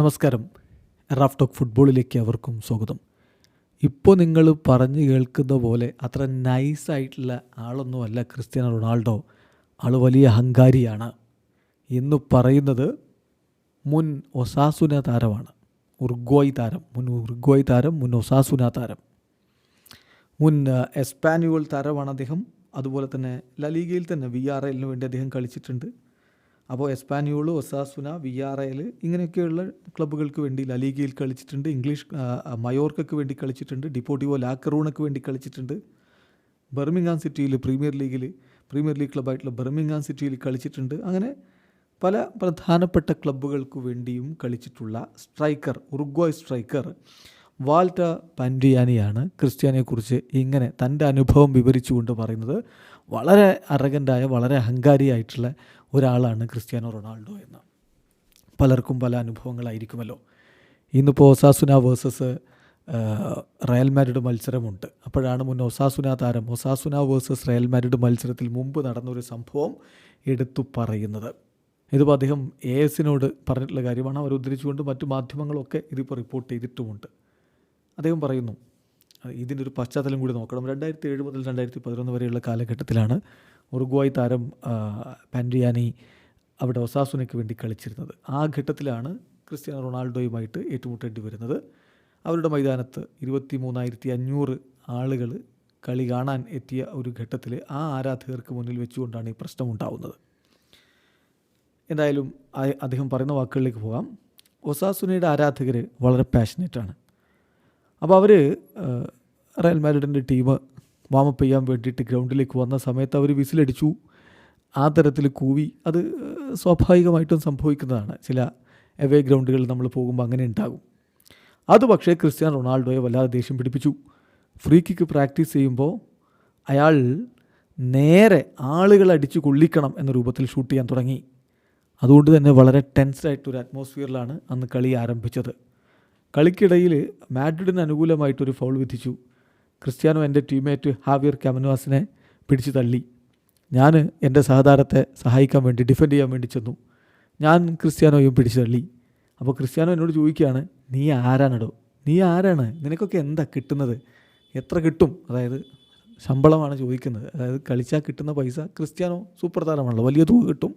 നമസ്കാരം. Raf talk ഫുട്ബോളിലേക്ക് അവർക്കും സ്വാഗതം. ഇപ്പോൾ നിങ്ങൾ പറഞ്ഞു കേൾക്കുന്ന പോലെ അത്ര നൈസായിട്ടുള്ള ആളൊന്നുമല്ല ക്രിസ്ത്യാനോ റൊണാൾഡോ. ആൾ വലിയ അഹങ്കാരിയാണ്. എന്ന് പറയുന്നത് മുൻ ഒസാസുന താരമാണ്. ഉർഗോയ് താരം. മുൻ ഉർഗോയ് താരം മുൻ ഒസാസുന താരം. മുൻ എസ്പാനുവൽ താരമാണ് അദ്ദേഹം. അതുപോലെ തന്നെ ലലീഗയിൽ തന്നെ വി ആർ എല്ലിന് വേണ്ടി അദ്ദേഹം കളിച്ചിട്ടുണ്ട്. അപ്പോൾ Espanyol Osasuna V R L ഇങ്ങനെയൊക്കെയുള്ള ക്ലബ്ബുകൾക്ക് വേണ്ടി ലലീഗയിൽ കളിച്ചിട്ടുണ്ട്. ഇംഗ്ലീഷ് മയോർക്കയ്ക്ക് വേണ്ടി കളിച്ചിട്ടുണ്ട്. ഡിപ്പോട്ടിവോ ലാക്കറൂണക്ക് വേണ്ടി കളിച്ചിട്ടുണ്ട്. ബർമിംഗാം സിറ്റിയിൽ പ്രീമിയർ ലീഗിൽ പ്രീമിയർ ലീഗ് ക്ലബ്ബായിട്ടുള്ള ബർമിംഗാം സിറ്റിയിൽ കളിച്ചിട്ടുണ്ട്. അങ്ങനെ പല പ്രധാനപ്പെട്ട ക്ലബ്ബുകൾക്ക് വേണ്ടിയും കളിച്ചിട്ടുള്ള സ്ട്രൈക്കർ ഉറുഗ്വായ് സ്ട്രൈക്കർ വാൾട്ട പൻഡിയാനിയാണ് ക്രിസ്ത്യാനിയെക്കുറിച്ച് ഇങ്ങനെ തന്റെ അനുഭവം വിവരിച്ചുകൊണ്ട് പറയുന്നത്. വളരെ അറഗന്റായ വളരെ അഹങ്കാരിയായിട്ടുള്ള ഒരാളാണ് ക്രിസ്ത്യാനോ റൊണാൾഡോ എന്ന്. പലർക്കും പല അനുഭവങ്ങളായിരിക്കുമല്ലോ. ഇന്നിപ്പോൾ ഒസാസുന വേഴ്സസ് റയൽ മാരിഡ് മത്സരമുണ്ട്. അപ്പോഴാണ് മുൻ ഒസാസുന താരം ഒസാസുന വേഴ്സസ് റയൽ മാരിഡ് മത്സരത്തിൽ മുമ്പ് നടന്നൊരു സംഭവം എടുത്തു പറയുന്നത്. ഇതിപ്പോൾ അദ്ദേഹം എ എസിനോട് പറഞ്ഞിട്ടുള്ള കാര്യമാണ്. അവർ ഉദ്ധരിച്ചുകൊണ്ട് മറ്റു മാധ്യമങ്ങളൊക്കെ ഇതിപ്പോൾ റിപ്പോർട്ട് ചെയ്തിട്ടുമുണ്ട്. അദ്ദേഹം പറയുന്നു ഇതിന്റെ ഒരു പശ്ചാത്തലം കൂടി നോക്കണം. രണ്ടായിരത്തി ഏഴ് മുതൽ രണ്ടായിരത്തി പതിനൊന്ന് വരെയുള്ള കാലഘട്ടത്തിലാണ് ഉറുഗ്വായ് താരം പാൻഡ്രിയാനി അവിടെ ഒസാസുനയ്ക്ക് വേണ്ടി കളിച്ചിരുന്നത്. ആ ഘട്ടത്തിലാണ് ക്രിസ്ത്യാനോ റൊണാൾഡോയുമായിട്ട് ഏറ്റുമുട്ടേണ്ടി വരുന്നത്. അവരുടെ മൈതാനത്ത് ഇരുപത്തി മൂന്നായിരത്തി അഞ്ഞൂറ് ആളുകൾ കളി കാണാൻ എത്തിയ ഒരു ഘട്ടത്തിൽ ആ ആരാധകർക്ക് മുന്നിൽ വെച്ചുകൊണ്ടാണ് ഈ പ്രശ്നം ഉണ്ടാവുന്നത്. എന്തായാലും അദ്ദേഹം പറയുന്ന വാക്കുകളിലേക്ക് പോകാം. ഒസാസുനയുടെ ആരാധകർ വളരെ പാഷനേറ്റാണ് അപ്പോൾ അവർ റയൽ മാഡ്രിഡിന്റെ ടീം വാമപ്പ് ചെയ്യാൻ വേണ്ടിയിട്ട് ഗ്രൗണ്ടിലേക്ക് വന്ന സമയത്ത് അവർ വിസിലടിച്ചു. ആ തരത്തിൽ കൂവി. അത് സ്വാഭാവികമായിട്ടും സംഭവിക്കുന്നതാണ്. ചില എവേ ഗ്രൗണ്ടുകളിൽ നമ്മൾ പോകുമ്പോൾ അങ്ങനെ ഉണ്ടാകും. അത് പക്ഷേ ക്രിസ്ത്യാനോ റൊണാൾഡോയെ വല്ലാതെ ദേഷ്യം പിടിപ്പിച്ചു. ഫ്രീ കിക്ക് പ്രാക്ടീസ് ചെയ്യുമ്പോൾ അയാൾ നേരെ ആളുകൾ അടിച്ചു കൊള്ളിക്കണം എന്ന രൂപത്തിൽ ഷൂട്ട് ചെയ്യാൻ തുടങ്ങി. അതുകൊണ്ട് തന്നെ വളരെ ടെൻസ്ഡായിട്ടൊരു അറ്റ്മോസ്ഫിയറിലാണ് അന്ന് കളി ആരംഭിച്ചത്. കളിക്കിടയിൽ മാഡ്രിഡിന് അനുകൂലമായിട്ടൊരു ഫൗൾ വിധിച്ചു. ക്രിസ്ത്യാനോ എന്റെ ടീംമേറ്റ് ഹാവിയർ കമനുവാസിനെ പിടിച്ചു തള്ളി. ഞാൻ എന്റെ സഹതാരത്തെ സഹായിക്കാൻ വേണ്ടി ഡിഫെൻഡ് ചെയ്യാൻ വേണ്ടി ചെന്നു. ഞാൻ ക്രിസ്ത്യാനോയും പിടിച്ചു തള്ളി. അപ്പോൾ ക്രിസ്ത്യാനോ എന്നോട് ചോദിക്കുകയാണ് നീ ആരാണടോ? നീ ആരാണ്? നിനക്കൊക്കെ എന്താ കിട്ടുന്നത്? എത്ര കിട്ടും? അതായത് ശമ്പളമാണ് ചോദിക്കുന്നത്. അതായത് കളിച്ചാൽ കിട്ടുന്ന പൈസ ക്രിസ്ത്യാനോ സൂപ്പർ താരമാണല്ലോ വലിയ തുക കിട്ടും.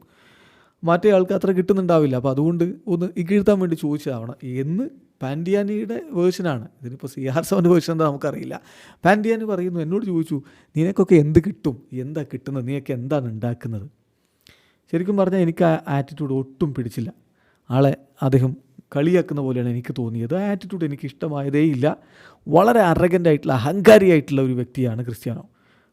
മറ്റേ ആൾക്ക് അത്ര കിട്ടുന്നുണ്ടാവില്ല. അപ്പോൾ അതുകൊണ്ട് ഒന്ന് ഇകഴ്ത്താൻ വേണ്ടി ചോദിച്ചതാവണം. എന്ന് പാൻഡിയാനിയുടെ വേർഷനാണ്. ഇതിനിപ്പോൾ സി ആർ സെവന്റെ വേർഷൻ എന്താ നമുക്കറിയില്ല. പാൻഡിയാനി പറയുന്നു എന്നോട് ചോദിച്ചു നിനക്കൊക്കെ എന്ത് കിട്ടും? എന്താ കിട്ടുന്നത്? നീയൊക്കെ എന്താണ് ഉണ്ടാക്കുന്നത്? ശരിക്കും പറഞ്ഞാൽ എനിക്ക് ആ ആറ്റിറ്റ്യൂഡ് ഒട്ടും പിടിച്ചില്ല. ആളെ അദ്ദേഹം കളിയാക്കുന്ന പോലെയാണ് എനിക്ക് തോന്നിയത്. ആ ആറ്റിറ്റ്യൂഡ് എനിക്ക് ഇഷ്ടമായതേ ഇല്ല. വളരെ അറഗന്റായിട്ടുള്ള അഹങ്കാരിയായിട്ടുള്ള ഒരു വ്യക്തിയാണ് ക്രിസ്ത്യാനോ.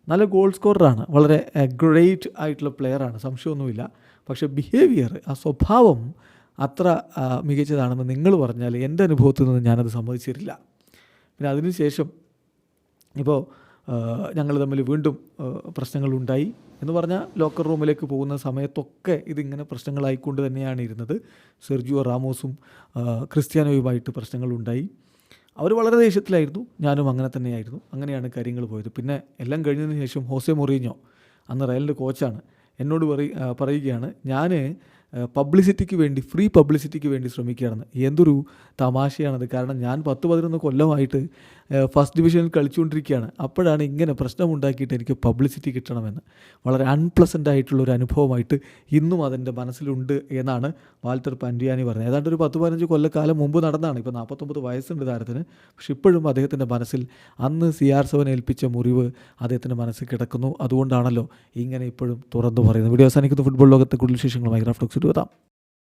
നല്ല ഗോൾ സ്കോററാണ് വളരെ ഗ്രേറ്റ് ആയിട്ടുള്ള പ്ലെയറാണ് സംശയമൊന്നുമില്ല. പക്ഷേ ബിഹേവിയർ ആ സ്വഭാവം അത്ര മികച്ചതാണെന്ന് നിങ്ങൾ പറഞ്ഞാൽ എന്റെ അനുഭവത്തിൽ നിന്ന് ഞാനത് സമ്മതിച്ചിട്ടില്ല. പിന്നെ അതിനുശേഷം ഇപ്പോൾ ഞങ്ങൾ തമ്മിൽ വീണ്ടും പ്രശ്നങ്ങളുണ്ടായി. എന്ന് പറഞ്ഞാൽ ലോക്കർ റൂമിലേക്ക് പോകുന്ന സമയത്തൊക്കെ ഇതിങ്ങനെ പ്രശ്നങ്ങളായിക്കൊണ്ട് തന്നെയാണ് ഇരുന്നത്. സെർജിയോ റാമോസും ക്രിസ്ത്യാനോയുമായിട്ട് പ്രശ്നങ്ങളുണ്ടായി. അവർ വളരെ ദേഷ്യത്തിലായിരുന്നു. ഞാനും അങ്ങനെ തന്നെയായിരുന്നു. അങ്ങനെയാണ് കാര്യങ്ങൾ പോയത്. പിന്നെ എല്ലാം കഴിഞ്ഞതിന് ശേഷം ഹോസെ മൊറീഞ്ഞോ അന്ന് റയലിന്റെ കോച്ചാണ് എന്നോട് പറയ പറയുകയാണ് ഞാൻ പബ്ലിസിറ്റിക്ക് വേണ്ടി ഫ്രീ പബ്ലിസിറ്റിക്ക് വേണ്ടി ശ്രമിക്കുകയാണെന്ന് എന്തൊരു തമാശയാണത്. കാരണം ഞാൻ പത്ത് പതിനൊന്ന് കൊല്ലമായിട്ട് ഫസ്റ്റ് ഡിവിഷനിൽ കളിച്ചുകൊണ്ടിരിക്കുകയാണ്. അപ്പോഴാണ് ഇങ്ങനെ പ്രശ്നമുണ്ടാക്കിയിട്ട് എനിക്ക് പബ്ലിസിറ്റി കിട്ടണമെന്ന്. വളരെ അൺപ്ലസന്റ് ആയിട്ടുള്ള ഒരു അനുഭവമായിട്ട് ഇന്നും അതെന്റെ മനസ്സിലുണ്ട് എന്നാണ് വാൾട്ടർ പാൻഡിയാനി പറഞ്ഞത്. ഏതാണ്ട് ഒരു പത്ത് പതിനഞ്ച് കൊല്ലക്കാലം മുമ്പ് നടന്നതാണ്. ഇപ്പോൾ നാൽപ്പത്തൊമ്പത് വയസ്സുണ്ട് താരത്തിന്. പക്ഷെ ഇപ്പോഴും അദ്ദേഹത്തിന്റെ മനസ്സിൽ അന്ന് സി ആർ സെവൻ ഏൽപ്പിച്ച മുറിവ് അദ്ദേഹത്തിന്റെ മനസ്സിൽ കിടക്കുന്നു. അതുകൊണ്ടാണല്ലോ ഇങ്ങനെ ഇപ്പോഴും തുറന്നു പറയുന്നത്. വീഡിയോ അവസാനിക്കുന്ന. ഫുട്ബോൾ ലോകത്തെ കൂടുതൽ വിശേഷങ്ങളുമായി ഗ്രാഫ്റ്റോക്സ് എത്താം